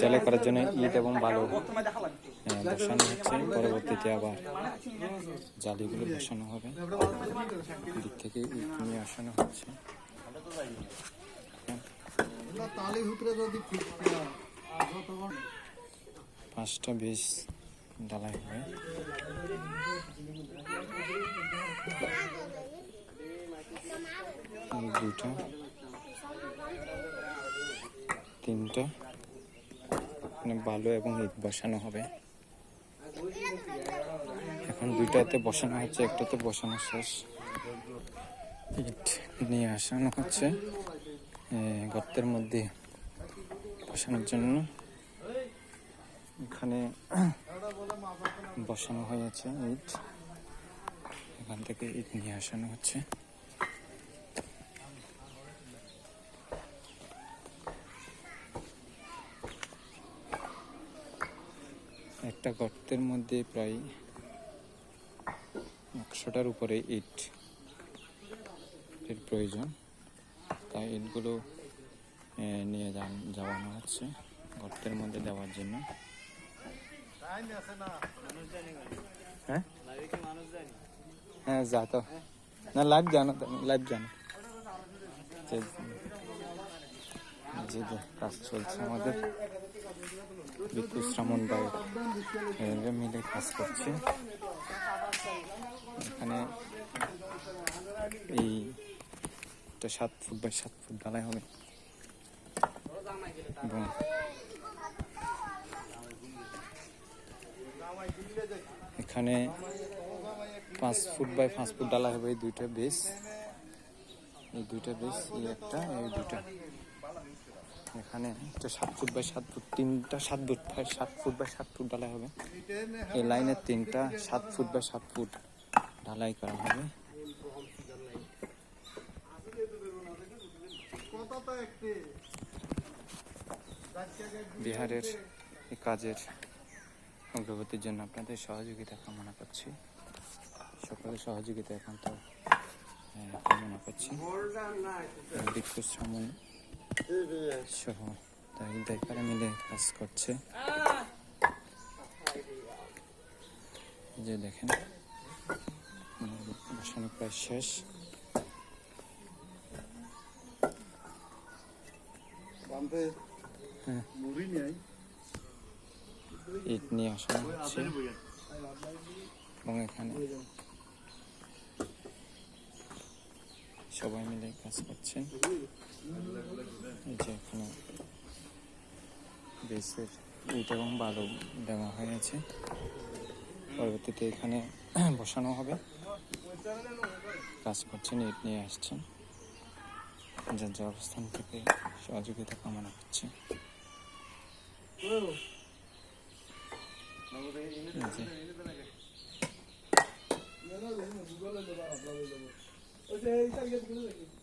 ঢালাই করার জন্য ইট এবং বালু হ্যাঁ, বসানো হচ্ছে। পরবর্তীতে আবার জালিগুলো বসানো হবে। দিক থেকে ইট নিয়ে আসানো হচ্ছে। পাঁচটা বীজ ডালাই হবে দুইটা তিনটা এখানে বালু এবং ইট বসানো হবে। এখন দুইটাতে বসানো হচ্ছে, একটাতে বসানো শেষ। ইট নিয়ে আসানো হচ্ছে গর্তের মধ্যে বসানোর জন্য। এখানে বসানো হয়েছে ইট। এখান থেকে ইট নিয়ে আসানো হচ্ছে। একটা গর্তের মধ্যে প্রায় একশোটার উপরে ইট এর প্রয়োজন। তাই ইটগুলো নিয়ে যান- যাওয়ানো হচ্ছে গর্তের মধ্যে দেওয়ার জন্য। হ্যাঁ? হ্যাঁ যা তো। না, লাইভ জানো লাইভ জানো যে কাজ চলছে আমাদের। বিদ্যুৎ শ্রামণ ভাই মিলে কাজ করছে। এখানে এই এটা সাত ফুট বাই সাত ফুট ঢালাই হবে। এবং এখানে পাঁচ ফুট বাই পাঁচ ফুট ডালা হবে এই দুইটা বেস। এই দুইটা বেস, এই একটা, এই দুইটা। এখানে সাত ফুট বাই সাত ফুট তিনটা সাত ফুট বাই সাত ফুট বাই সাত ফুট ঢালাই হবে। এই লাইনের তিনটা সাত ফুট বাই সাত ফুট ঢালাই করা হবে। বিহারের এই কাজের অগ্রগতির জন্য আপনাদের সহযোগিতা কামনা করছি। সকলের সহযোগিতা একান্ত আহ, কামনা করছি। বিদ্যুৎ শ্রমণ সহ তাই দায়িকারা মিলে কাজ করছে। যে দেখেন বসানো প্রায় শেষ। হ্যাঁ। ইট নিয়ে আসানো হচ্ছে। এবং এখানে সবাই মিলে কাজ করছেন। এই যে এখানে বেসের ইট এবং বালু দেওয়া হয়েছে। পরবর্তীতে এখানে বসানো হবে। কাজ করছেন, ইট নিয়ে আসছেন। যার যে অবস্থান থেকে সহযোগিতা কামনা করছে। এই যে ওই যে এইটা ইয়ে করে দেখি